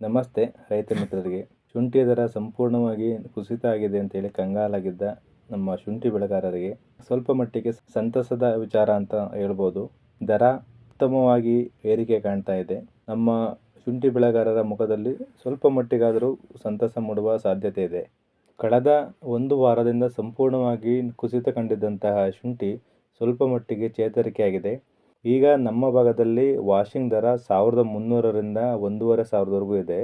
ನಮಸ್ತೆ, ರೈತ ಮಿತ್ರರಿಗೆ. ಶುಂಠಿ ದರ ಸಂಪೂರ್ಣವಾಗಿ ಕುಸಿತ ಆಗಿದೆ ಅಂತೇಳಿ ಕಂಗಾಲಾಗಿದ್ದ ನಮ್ಮ ಶುಂಠಿ ಬೆಳೆಗಾರರಿಗೆ ಸ್ವಲ್ಪ ಮಟ್ಟಿಗೆ ಸಂತಸದ ವಿಚಾರ ಅಂತ ಹೇಳ್ಬೋದು. ದರ ಉತ್ತಮವಾಗಿ ಏರಿಕೆ ಕಾಣ್ತಾ ಇದೆ. ನಮ್ಮ ಶುಂಠಿ ಬೆಳೆಗಾರರ ಮುಖದಲ್ಲಿ ಸ್ವಲ್ಪ ಮಟ್ಟಿಗಾದರೂ ಸಂತಸ ಮೂಡುವ ಸಾಧ್ಯತೆ ಇದೆ. ಕಳೆದ ಒಂದು ವಾರದಿಂದ ಸಂಪೂರ್ಣವಾಗಿ ಕುಸಿತ ಕಂಡಿದ್ದಂತಹ ಶುಂಠಿ ಸ್ವಲ್ಪ ಮಟ್ಟಿಗೆ ಚೇತರಿಕೆಯಾಗಿದೆ. ಈಗ ನಮ್ಮ ಭಾಗದಲ್ಲಿ ವಾಷಿಂಗ್ ದರ ಸಾವಿರದ ಮುನ್ನೂರರಿಂದ ಒಂದೂವರೆ ಸಾವಿರದವರೆಗೂ ಇದೆ.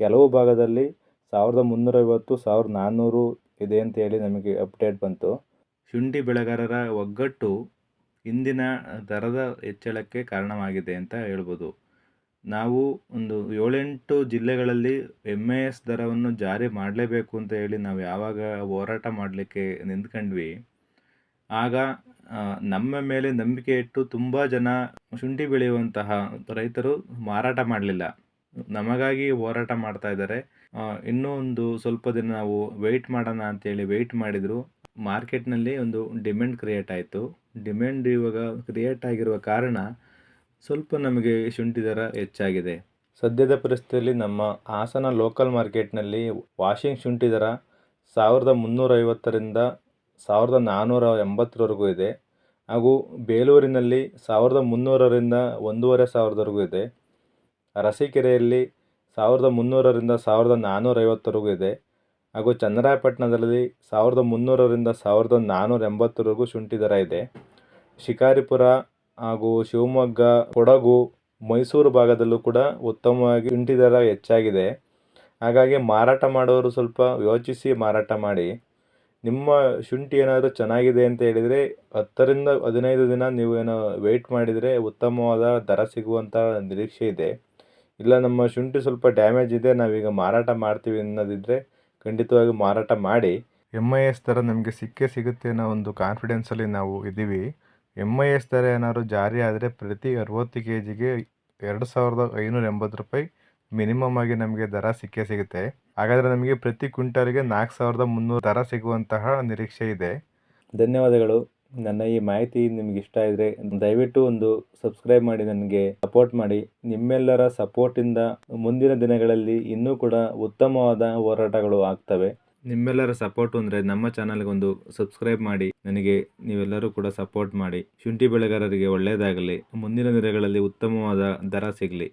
ಕೆಲವು ಭಾಗದಲ್ಲಿ ಸಾವಿರದ ಮುನ್ನೂರೈವತ್ತು ಸಾವಿರದ ನಾನ್ನೂರು ಇದೆ ಅಂತ ಹೇಳಿ ನಮಗೆ ಅಪ್ಡೇಟ್ ಬಂತು. ಶುಂಠಿ ಬೆಳೆಗಾರರ ಒಗ್ಗಟ್ಟು ಇಂದಿನ ದರದ ಹೆಚ್ಚಳಕ್ಕೆ ಕಾರಣವಾಗಿದೆ ಅಂತ ಹೇಳ್ಬೋದು. ನಾವು ಒಂದು ಏಳೆಂಟು ಜಿಲ್ಲೆಗಳಲ್ಲಿ ಎಂ ಎ ಎಸ್ ದರವನ್ನು ಜಾರಿ ಮಾಡಲೇಬೇಕು ಅಂತ ಹೇಳಿ ನಾವು ಯಾವಾಗ ಹೋರಾಟ ಮಾಡಲಿಕ್ಕೆ ನಿಂತ್ಕೊಂಡ್ವಿ. ಆಗ ನಮ್ಮ ಮೇಲೆ ನಂಬಿಕೆ ಇಟ್ಟು ತುಂಬ ಜನ ಶುಂಠಿ ಬೆಳೆಯುವಂತಹ ರೈತರು ಮಾರಾಟ ಮಾಡಲಿಲ್ಲ. ನಮಗಾಗಿ ಹೋರಾಟ ಮಾಡ್ತಾ ಇದ್ದಾರೆ. ಇನ್ನೂ ಒಂದು ಸ್ವಲ್ಪ ದಿನ ನಾವು ವೆಯ್ಟ್ ಮಾಡೋಣ ಅಂತೇಳಿ ವೆಯ್ಟ್ ಮಾಡಿದರು. ಮಾರ್ಕೆಟ್ನಲ್ಲಿ ಒಂದು ಡಿಮ್ಯಾಂಡ್ ಕ್ರಿಯೇಟ್ ಆಯಿತು. ಡಿಮ್ಯಾಂಡ್ ಇವಾಗ ಕ್ರಿಯೇಟ್ ಆಗಿರುವ ಕಾರಣ ಸ್ವಲ್ಪ ನಮಗೆ ಶುಂಠಿ ದರ ಹೆಚ್ಚಾಗಿದೆ. ಸದ್ಯದ ಪರಿಸ್ಥಿತಿಯಲ್ಲಿ ನಮ್ಮ ಹಾಸನ ಲೋಕಲ್ ಮಾರ್ಕೆಟ್ನಲ್ಲಿ ವಾಷಿಂಗ್ ಶುಂಠಿ ದರ ಸಾವಿರದ ಮುನ್ನೂರೈವತ್ತರಿಂದ ಸಾವಿರದ ನಾನ್ನೂರ ಎಂಬತ್ತರವರೆಗೂ ಇದೆ. ಹಾಗೂ ಬೇಲೂರಿನಲ್ಲಿ ಸಾವಿರದ ಮುನ್ನೂರರಿಂದ ಒಂದೂವರೆ ಸಾವಿರದವರೆಗೂ ಇದೆ. ಅರಸೀಕೆರೆಯಲ್ಲಿ ಸಾವಿರದ ಮುನ್ನೂರರಿಂದ ಸಾವಿರದ ನಾನ್ನೂರೈವತ್ತರೆಗೂ ಇದೆ. ಹಾಗೂ ಚನ್ನರಾಯಪಟ್ಟಣದಲ್ಲಿ ಸಾವಿರದ ಮುನ್ನೂರರಿಂದ ಸಾವಿರದ ನಾನ್ನೂರ ಎಂಬತ್ತರವರೆಗೂ ಶುಂಠಿ ದರ ಇದೆ. ಶಿಕಾರಿಪುರ ಹಾಗೂ ಶಿವಮೊಗ್ಗ, ಕೊಡಗು, ಮೈಸೂರು ಭಾಗದಲ್ಲೂ ಕೂಡ ಉತ್ತಮವಾಗಿ ಶುಂಠಿ ದರ ಹೆಚ್ಚಾಗಿದೆ. ಹಾಗಾಗಿ ಮಾರಾಟ ಮಾಡೋರು ಸ್ವಲ್ಪ ಯೋಚಿಸಿ ಮಾರಾಟ ಮಾಡಿ. ನಿಮ್ಮ ಶುಂಠಿ ಏನಾದರೂ ಚೆನ್ನಾಗಿದೆ ಅಂತ ಹೇಳಿದರೆ ಹತ್ತರಿಂದ ಹದಿನೈದು ದಿನ ನೀವು ಏನೋ ವೆಯ್ಟ್ ಮಾಡಿದರೆ ಉತ್ತಮವಾದ ದರ ಸಿಗುವಂಥ ನಿರೀಕ್ಷೆ ಇದೆ. ಇಲ್ಲ, ನಮ್ಮ ಶುಂಠಿ ಸ್ವಲ್ಪ ಡ್ಯಾಮೇಜ್ ಇದೆ, ನಾವೀಗ ಮಾರಾಟ ಮಾಡ್ತೀವಿ ಅನ್ನೋದಿದ್ದರೆ ಖಂಡಿತವಾಗಿ ಮಾರಾಟ ಮಾಡಿ. ಎಂ ಐ ಎಸ್ ದರ ನಮಗೆ ಸಿಕ್ಕೇ ಸಿಗುತ್ತೆ ಅನ್ನೋ ಒಂದು ಕಾನ್ಫಿಡೆನ್ಸಲ್ಲಿ ನಾವು ಇದ್ದೀವಿ. ಎಂ ಐ ಎಸ್ ದರ ಏನಾದ್ರು ಜಾರಿ ಆದರೆ ಪ್ರತಿ ಅರವತ್ತು ಕೆ ಜಿಗೆ ಎರಡು ಸಾವಿರದ ಐನೂರ ಎಂಬತ್ತು ರೂಪಾಯಿ ಮಿನಿಮಮ್ ಆಗಿ ನಮಗೆ ದರ ಸಿಕ್ಕೇ ಸಿಗುತ್ತೆ. ಹಾಗಾದರೆ ನಮಗೆ ಪ್ರತಿ ಕ್ವಿಂಟಲ್ಗೆ ನಾಲ್ಕು ಸಾವಿರದ ಮುನ್ನೂರು ದರ ಸಿಗುವಂತಹ ನಿರೀಕ್ಷೆ ಇದೆ. ಧನ್ಯವಾದಗಳು. ನನ್ನ ಈ ಮಾಹಿತಿ ನಿಮ್ಗೆ ಇಷ್ಟ ಇದ್ದರೆ ದಯವಿಟ್ಟು ಒಂದು ಸಬ್ಸ್ಕ್ರೈಬ್ ಮಾಡಿ ನನಗೆ ಸಪೋರ್ಟ್ ಮಾಡಿ. ನಿಮ್ಮೆಲ್ಲರ ಸಪೋರ್ಟಿಂದ ಮುಂದಿನ ದಿನಗಳಲ್ಲಿ ಇನ್ನೂ ಕೂಡ ಉತ್ತಮವಾದ ಹೋರಾಟಗಳು ಆಗ್ತವೆ. ನಿಮ್ಮೆಲ್ಲರ ಸಪೋರ್ಟ್ ಅಂದರೆ ನಮ್ಮ ಚಾನಲ್ಗೆ ಒಂದು ಸಬ್ಸ್ಕ್ರೈಬ್ ಮಾಡಿ. ನನಗೆ ನೀವೆಲ್ಲರೂ ಕೂಡ ಸಪೋರ್ಟ್ ಮಾಡಿ. ಶುಂಠಿ ಬೆಳೆಗಾರರಿಗೆ ಒಳ್ಳೆಯದಾಗಲಿ. ಮುಂದಿನ ದಿನಗಳಲ್ಲಿ ಉತ್ತಮವಾದ ದರ ಸಿಗಲಿ.